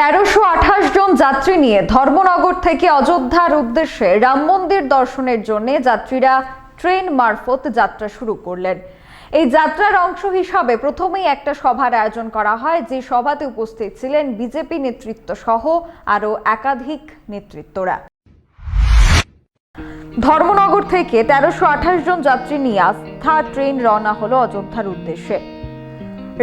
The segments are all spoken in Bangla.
তেরোশো আঠাশ জন যাত্রী নিয়ে ধর্মনগর থেকে অযোধ্যার উদ্দেশ্যে রাম মন্দির দর্শনের জন্য যাত্রীরা ট্রেন মারফত যাত্রা শুরু করলেন। এই যাত্রার অংশ হিসাবে প্রথমেই একটা সভার আয়োজন করা হয়। যে সভাতে উপস্থিত ছিলেন বিজেপি নেতৃত্ব সহ আরও একাধিক নেতৃত্বরা। ধর্মনগর থেকে তেরোশো আঠাশ জন যাত্রী নিয়ে আস্থা ট্রেন রওনা হলো অযোধ্যার উদ্দেশ্যে।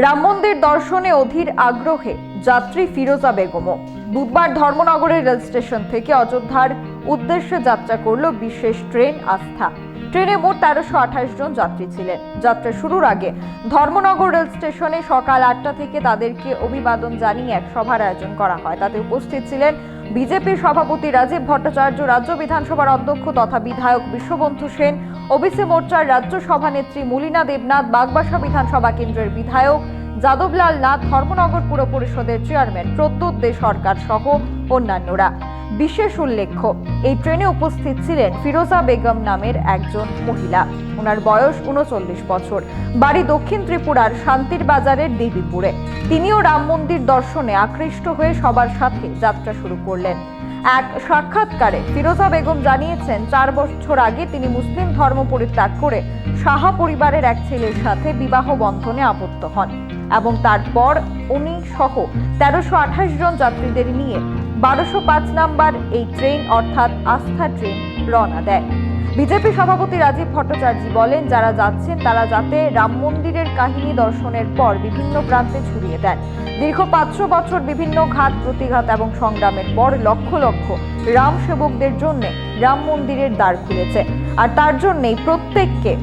রাম মন্দির দর্শনে অধীর আগ্রহে যাত্রী ফিরোজা বেগমও। বুধবার ধর্মনগরের রেল স্টেশন থেকে অযোধ্যার উদ্দেশ্যে যাত্রা করল বিশেষ ট্রেন আস্থা। ট্রেনে মোট তেরোশো আঠাশ জন যাত্রী ছিলেন। যাত্রা শুরুর আগে ধর্মনগর রেল স্টেশনে সকাল আটটা থেকে তাদেরকে অভিবাদন জানিয়ে এক সভার আয়োজন করা হয়। তাতে উপস্থিত ছিলেন বিজেপির সভাপতি রাজীব ভট্টাচার্য, রাজ্য বিধানসভার অধ্যক্ষ তথা বিধায়ক বিশ্ববন্ধু সেন, ওবিসি মোর্চার রাজ্য সভানেত্রী মলিনা দেবনাথ, বাগবাসা বিধানসভা কেন্দ্রের বিধায়ক যাদবলাল নাথ ধর্মনগর পুর পরিষদের চেয়ারম্যান প্রদ্যুৎ দে সরকার সহ অন্যান্যরা। বিশেষ উল্লেখ্য, এই ট্রেনে উপস্থিত ছিলেন ফিরোজা বেগম নামের একজন মহিলা। ওনার বয়স উনচল্লিশ বছর। বাড়ি দক্ষিণ ত্রিপুরার শান্তির বাজারের দেবীপুরে। তিনিও রাম মন্দির দর্শনে আকৃষ্ট হয়ে সবার সাথে যাত্রা শুরু করলেন। এক সাক্ষাৎকারে ফিরোজা বেগম জানিয়েছেন, চার বছর আগে তিনি মুসলিম ধর্ম পরিত্যাগ করে সাহা পরিবারের এক ছেলের সাথে বিবাহ বন্ধনে আবদ্ধ হন। এবং তারপর উনি সহ তেরোশো আঠাশ জন যাত্রীদের নিয়ে বারোশো পাঁচ নাম্বার এই ট্রেন অর্থাৎ আস্থা ট্রেন রওনা দেয়। বিজেপি সভাপতি রাজীব ভট্টাচার্য বলেন, যারা যাচ্ছেন তারা যাতে রাম মন্দিরের কাহিনী দর্শনের পর বিভিন্ন প্রান্তে ছড়িয়ে দেন। দীর্ঘ পাঁচশো বছর বিভিন্ন ঘাত প্রতিঘাত এবং সংগ্রামের পর লক্ষ লক্ষ রাম সেবকদের জন্য রাম মন্দিরের দ্বার খুলেছে। আর তার জন্যেই প্রত্যেককে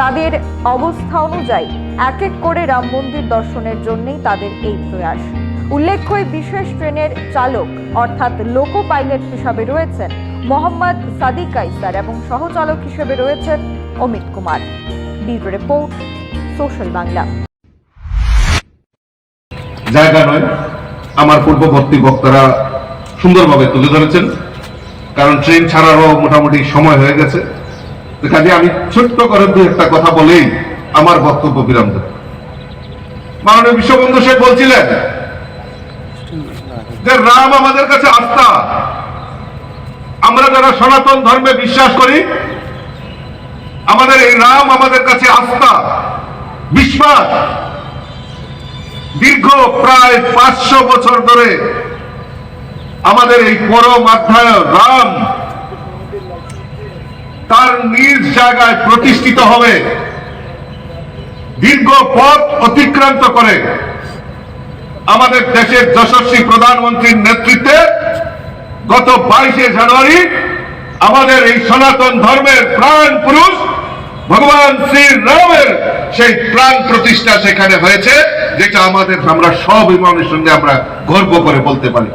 তাদের অবস্থা অনুযায়ী এক এক করে রাম মন্দির দর্শনের জন্যই তাদের এই প্রয়াস। উল্লেখ্য বিশেষ ট্রেনের চালক অর্থাৎ লোকো পাইলট হিসাবে রয়েছেন মোহাম্মদ সাদিক কাইসার এবং সহচালক হিসেবে রয়েছেন Amit Kumar. Bureau report, social Bangla. জায়গা নয়, আমার পূর্ববর্তী বক্তারা সুন্দরভাবে তুলে ধরেছেন, কারণ ট্রেন ছাড়ারও মোটামুটি সময় হয়ে গেছে। কাজে আমি ছোট্ট করে দু একটা কথা বলেই আমার বক্তব্য বিরাম দেব মাননীয় বিশ্ববন্ধু শেখ বলছিলেন যে রাম আমাদের কাছে আস্থা। আমরা যারা সনাতন ধর্মে বিশ্বাস করি, আমাদের এই রাম আমাদের কাছে আস্থা, বিশ্বাস। দীর্ঘ প্রায় পাঁচশো বছর ধরে আমাদের এই পরম অধ্যায় রাম তার নিজ জায়গায় প্রতিষ্ঠিত হবে। দীর্ঘ পথ অতিক্রান্ত করে আমাদের দেশের যশস্বী প্রধানমন্ত্রীর নেতৃত্বে গত বাইশে জানুয়ারি আমাদের এই সনাতন ধর্মের প্রাণ পুরুষ ভগবান শ্রী রামের সেই প্রাণ প্রতিষ্ঠা সেখানে হয়েছে, যেটা আমাদের আমরা সব সঙ্গে আমরা গর্ব করে বলতে পারি।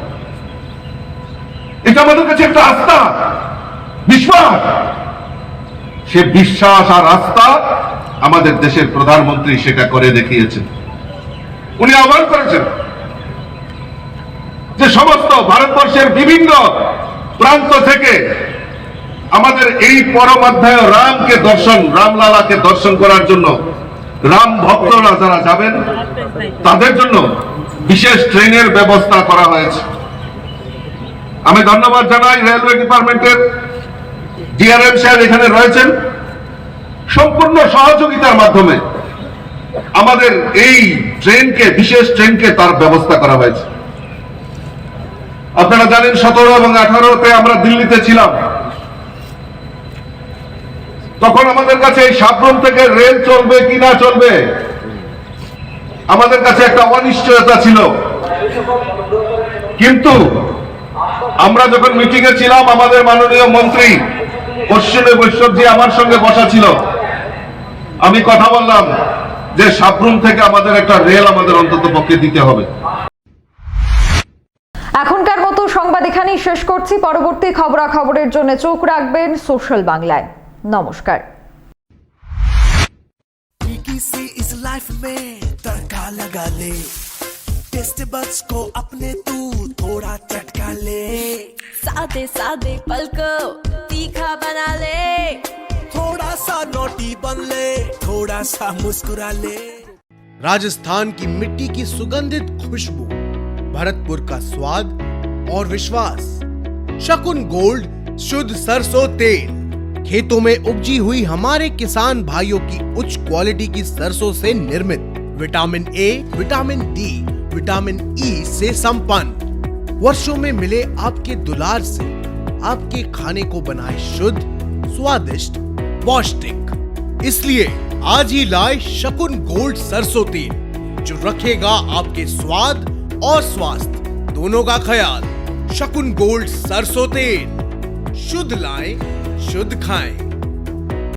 এটা আমাদের কাছে একটা আস্থা, বিশ্বাস। সে বিশ্বাস আর আস্থা আমাদের দেশের প্রধানমন্ত্রী সেটা করে দেখিয়েছেন। উনি আহ্বান করেছেন যে সমস্ত ভারতবর্ষের বিভিন্ন প্রান্ত থেকে আমাদের এই পরমাধ্যায় রামকে দর্শন, রামলালাকে দর্শন করার জন্য রাম ভক্তরা যারা যাবেন, তাদের জন্য বিশেষ ট্রেনের ব্যবস্থা করা হয়েছে। আমি ধন্যবাদ জানাই রেলওয়ে ডিপার্টমেন্টের, ডিআরএম সাহেব এখানে রয়েছেন। সম্পূর্ণ সহযোগিতার মাধ্যমে আমাদের এই ট্রেনকে, বিশেষ ট্রেনকে তার ব্যবস্থা করা হয়েছে। আপনারা জানেন সতেরো এবং আঠারোতে আমরা দিল্লিতে ছিলাম। তখন আমাদের কাছে এই সাবরুম থেকে রেল চলবে কি না চলবে, আমাদের কাছে একটা অনিশ্চয়তা ছিল। কিন্তু আমরা যখন মিটিং এ ছিলাম, আমাদের মাননীয় মন্ত্রী পশ্চিমে বৈশ্বরজি আমার সঙ্গে বসা ছিল। আমি কথা বললাম যে সাবরুম থেকে আমাদের একটা রেল আমাদের অন্তত পক্ষে দিতে হবে এখনকার মতো সংবাদ এখানেই শেষ করছি পরবর্তী খবরাখবরের জন্য চোখ রাখবেন সোশ্যাল বাংলায় নমস্কার फीकी सी इस लाइफ में तड़का लगा ले टेस्ट बड्स को अपने तू थोड़ा चटका ले सादे सादे पल को तीखा बना ले थोड़ा सा नोटी बन ले, थोड़ा सा मुस्कुरा ले। राजस्थान की मिट्टी की सुगंधित खुशबू, भरतपुर का स्वाद और विश्वास। शकुन गोल्ड, शुद्ध सरसों तेल। खेतों में उपजी हुई हमारे किसान भाइयों की उच्च क्वालिटी की सरसों से निर्मित। Vitamin A vitamin D vitamin E से संपन्न। वर्षों में मिले आपके दुलार से आपके खाने को बनाए शुद्ध, स्वादिष्ट पौष्टिक इसलिए आज ही लाए शकुन गोल्ड सरसों तेल, जो रखेगा आपके स्वाद और स्वास्थ्य। दोनों का ख्याल, शकुन गोल्ड सरसों तेल। शुद्ध लाए, शुद्ध खाएँ।